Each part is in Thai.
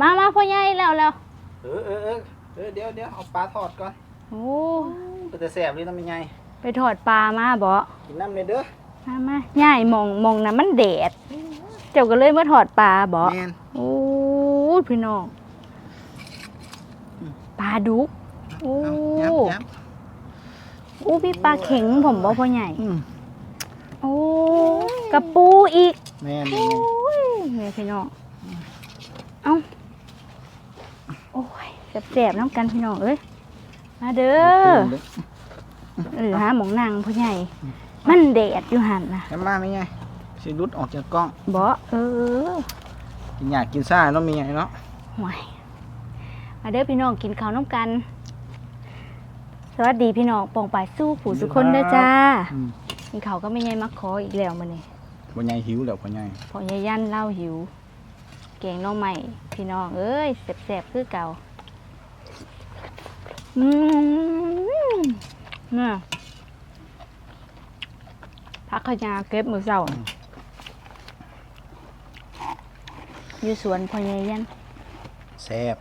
มามาพ่อใหญ่แล้วแล้วเออเออเออเออเดี๋ยวเดี๋ยวเอาปลาทอดก่อนโอ้ก็จะแสบเลยน้ำมันไงไปถอดปลามาบ่กินน้ำเลยเด้อมามาย่ายมองมองนะมันแดด เจ้าก็เลยมาถอดปลาบ่แมนโอ้ยพี่น้องปลาดุกโอ้เอายับยับโอ้พี่ปลาเข็งผมบ่พ่อใหญ่อืมโอ้กระปูอีกแมนโอ้ยเนี่ยพี่น้องเอ้าโอ้ย แสบๆน้ำกันพี่น้องเอ้ยมาเด้อเออหาหมองนางพ่อใหญ่ มันแดดอยู่หันนะแม่มาไม่ไงสิรุดออกจากกล้องบ่เออ กินอยากกินซ่าเนาะมีไงเนาะห่วยมาเด้อพี่น้องกินข้าวน้ำกัน สวัสดีพี่น้องปองปายสู้ผู้สุคนเด้อจ้าอืมกินข้าวก็ไม่ใหญ่มักขออีกแล้วมื้อนี้พ่อใหญ่หิวแล้วพ่อใหญ่พอยายยันเล่าหิว แกงหน้องใหม่พี่น้องเอ้ยแสบๆคือเก่า อืมน่ะพักขยาเก็บมือเสาอยู่สวนพอยายยันแซ่บ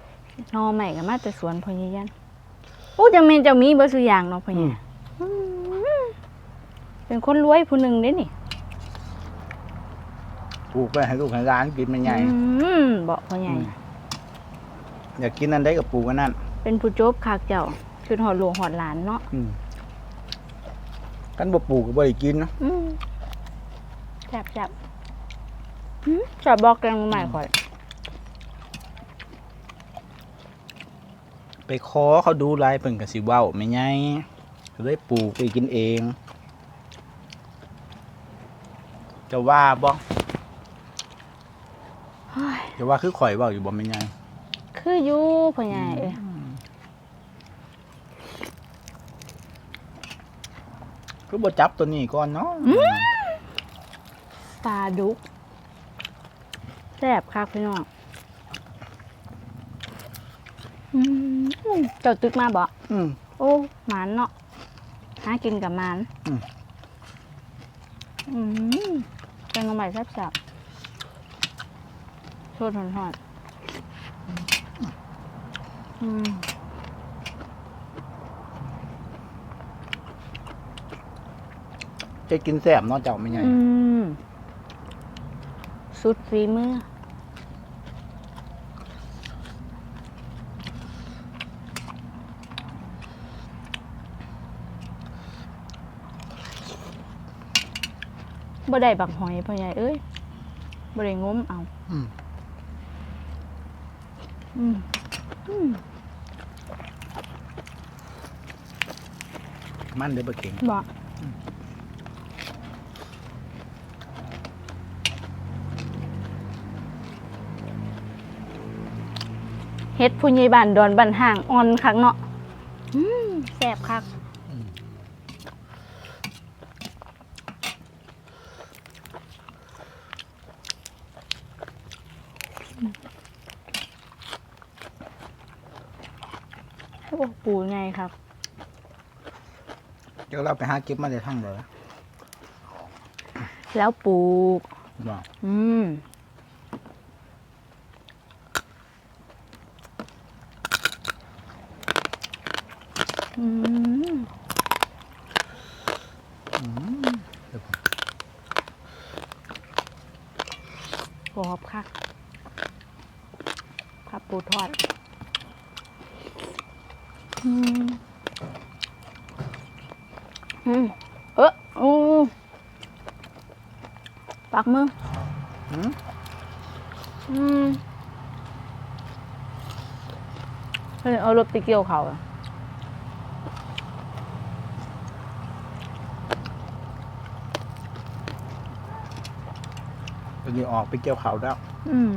หนอใหม่ก็มาแต่สวนพอยายยันโอ้จังเมนเจะมีเบอร์สุอย่างเนาะพอยายอืมเป็นคนรวยผู้หนึ่งเด้นี่ปลูกไปให้ลูกให้ร้านกินมันใหญ่อืมบอกพอยายอยากกินอันใดกับปลูกอันนั้น เป็นผู้จบคากเจ้าคือหอดหลวงหอดหลานเนาะอืมกันบ่ปลูกก็บ่ได้กินเนาะอืมจับจับอืมจับบอกแกงใหม่ข่อย ไปขอเขาดูลายเพิ่นก็สิเว้าไม่ไงก็เลยปลูกไปกินเอง จะว่าบ่เฮ้ยจะว่าคือข่อยเว้าอยู่บ่แม่นไงคืออยู่พ่อใหญ่เอ้ย คือบ่จับตัวนี้ก่อนเนาะปลาดุกแซ่บคักพี่น้องอืมเจ้าตึกมาบ่อืม โอ้หมานเนาะหากินกับหมานอืม อืมแกงใหม่แซ่บๆโชดหอนๆอืม จะกินแซ่บเนาะเจ้าแม่นไงอืมสุดฝีมือบ่ได้บักหอยพ่อใหญ่เอ้ยบ่ได้งมเอา อืมอืมอืมมันเด้อบ่เก่งบ่ เฮ็ดผู้ใหญ่บ้านดอนบ้านห่างอ่อนคักเนาะอืมแซ่บคักโอ้ปูไงครับ เดี๋ยวเราไปหาเก็บมาได้ทั้งเลยแล้วปลูกบ่อืม อืมกรอบค่ะผักปูทอด อืม อืม เอออือปักมือ อืม อืมเฮ้ยเอารถไปเกี่ยวเขาอะ ตอนนี้ออกไปเกี่ยวเขาวแล้ว อืม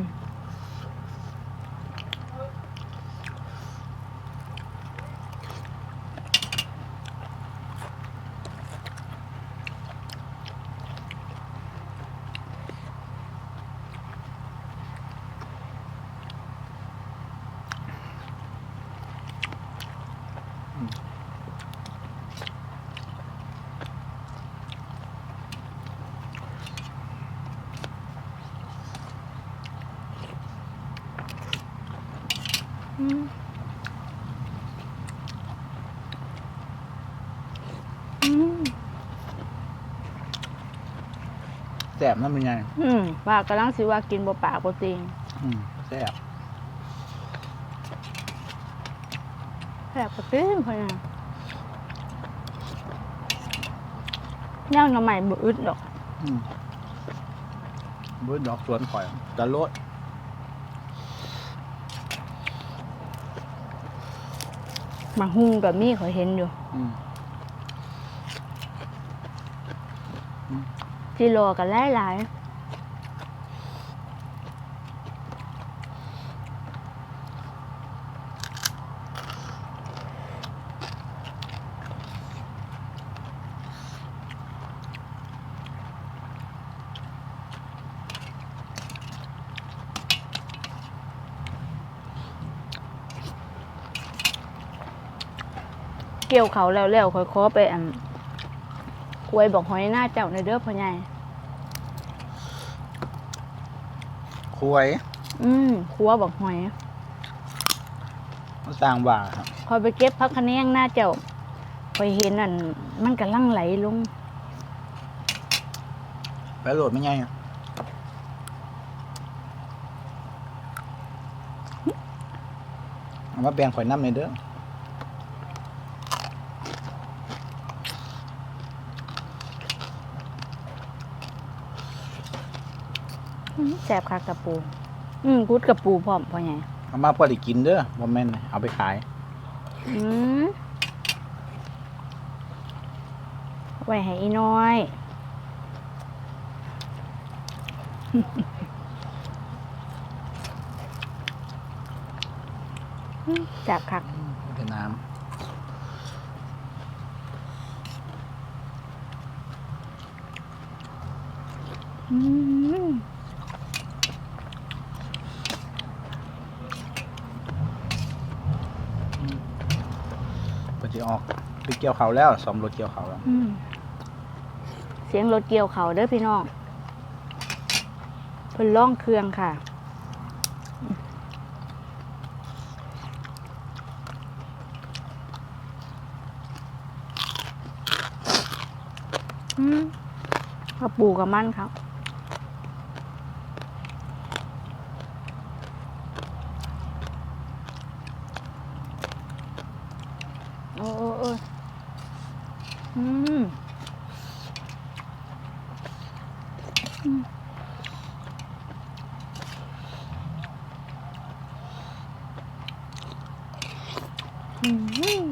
แซ่บนั่นเป็นไงอืมว่ากำลังสิว่ากินบ่ปากบ่ติงอืมแซ่บแซ่บบ่ติงเพิ่นน่ะย่างหน่อไม้บ่อึดดอก อืมเบิดดอกสวนข่อยตะโลดบางหุงก็มีเขาเห็นอยู่ อืม จิโลก็หลายๆเกี่ยวเขาแล้วแล้วค่อยขอไปอันกล้วยบอกหอยหน้าเจ้าในเด้อพ่อใหญ่ คุยอืมครัวบอกหอยมันสร้างว่าครับคอยไปเก็บพักคะแนงหน้าเจ้าคอยเห็นอันมันกำลังไหลลงไปโหลดไม่ไงเอามาแบ่งข่อยน้ำในอยเด้อ อื้อแสบคักกระปู อืมกุดกระปูพร้อมพ่อใหญ่เอามาพอได้กินเด้อบ่แม่นเอาไปขาย อืมไว้ให้อีน้อย อื้อแสบคักเวียดนามอืม เพิ่นสิออกไปเกี่ยวเขาแล้วซ่อมรถเกี่ยวเขาแล้ว อืมเสียงรถเกี่ยวเขาเด้อพี่น้องเพิ่นล่องเครื่องค่ะ อืมกระปูกับมันครับ โอ้โอ้โอ้อืม อืมอืม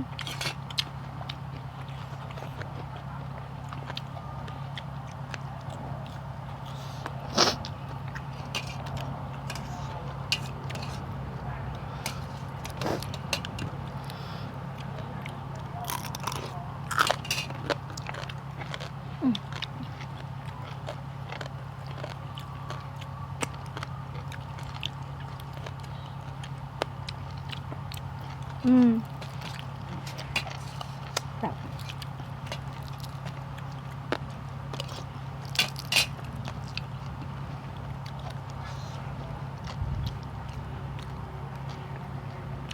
อืมแบบ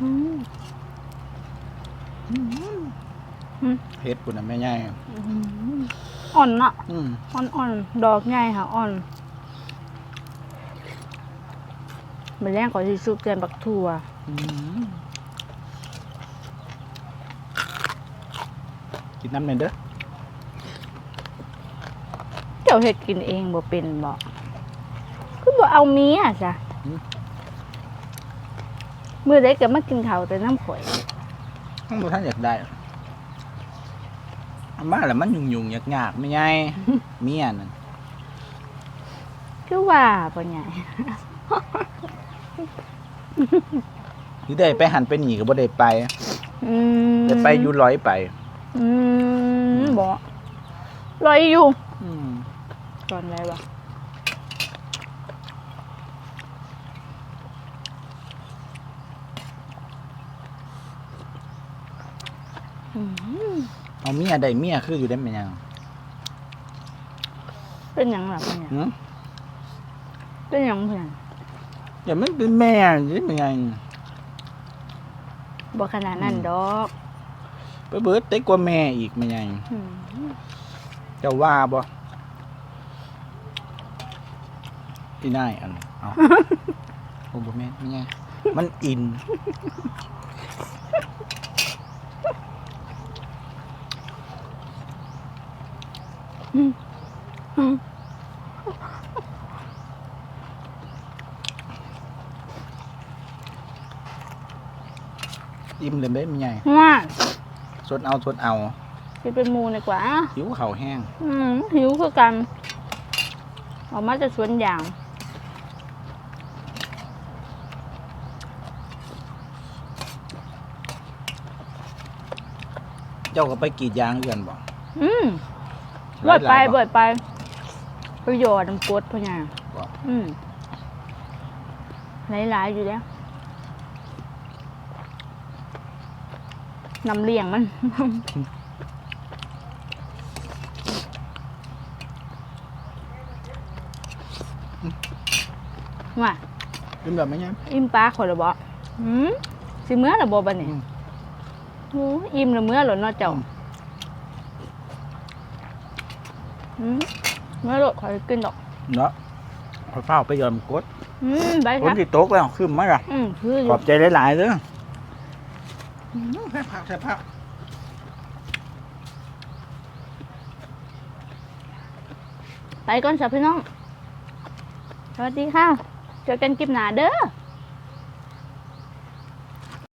อืมอืมเฮ็ดพุ่นน่ะแม่ใหญ่อ่อนเนะอืมอ่อนอ่อนดอกใหญ่ค่ะอ่อนมันแรงกว่าที่ซุปเกนบักถั่วอืม กินน้ำหน่อยเด้อเจ้าเฮ็ดกินเองบ่เป็นบ่คือบ่เอาเมียจ้ะมื้อใดก็มากินข้าวแต่น้ำข่อยทั้งบ่ท่านอยากได้เอามาแล้วมันยุ่งๆยากๆไม่ใหญ่เมียนั่นคือว่าบ่ใหญ่หรือได้ไปหันไปหนีก็บ่ได้ไปอืมได้ไปอยู่ร้อยไป อืม บ่ลอยอยู่อืมตอนไรวะอืมเอาเมียได้เมียคืออยู่ได้เป็นหยังเป็นหยังล่ะพ่อเนี่ยหือเป็นหยังเพื่อนอย่ามันเป็นแม่สิเป็นหยังบ่ขนาดนั้นดอก ไปเบิดเต็กกว่าแม่อีกแม่ใหญ่อืมเจ้าว่าบ่ที่นายอันเอาโอ้บ่แม่นแม่ใหญ่มันอิน อิ่มเลยเด้แม่ใหญ่ว่า สดเอาสดเอาสิเป็นหมูดีกว่าหิวข้าวแห้ง อืมหิวคือกัน ออกมาจากสวนยางเจ้าก็ไปกรีดยางคือกันบ่อืมเบิดไปเบิดไป ประโยชน์น้ำกรดพ่อใหญ่บ่อืมหลายๆอยู่แล้ว นำเลี้ยงมัน ว่าเป็นแบบไหมเนี่ย อิ่มปลาขอยละบ่หืมสิเมื่อละบ่บัดนี้อืม โอ้อิ่มละเมื่อหล่นเนาะเจ้าหืมเมื่อโลดขอยกินดอก เนาะพอเฝ้าไปยอมกดอืมไปฝนค่ะที่ตกแล้วขึ้นมาละอืมคืออขยู่อบใจหลายๆเด้ออืม แค่ผักแค่ผักไปก่อนจับพี่น้อง สวัสดีค่ะ เจอกันคลิปหน้าเด้อ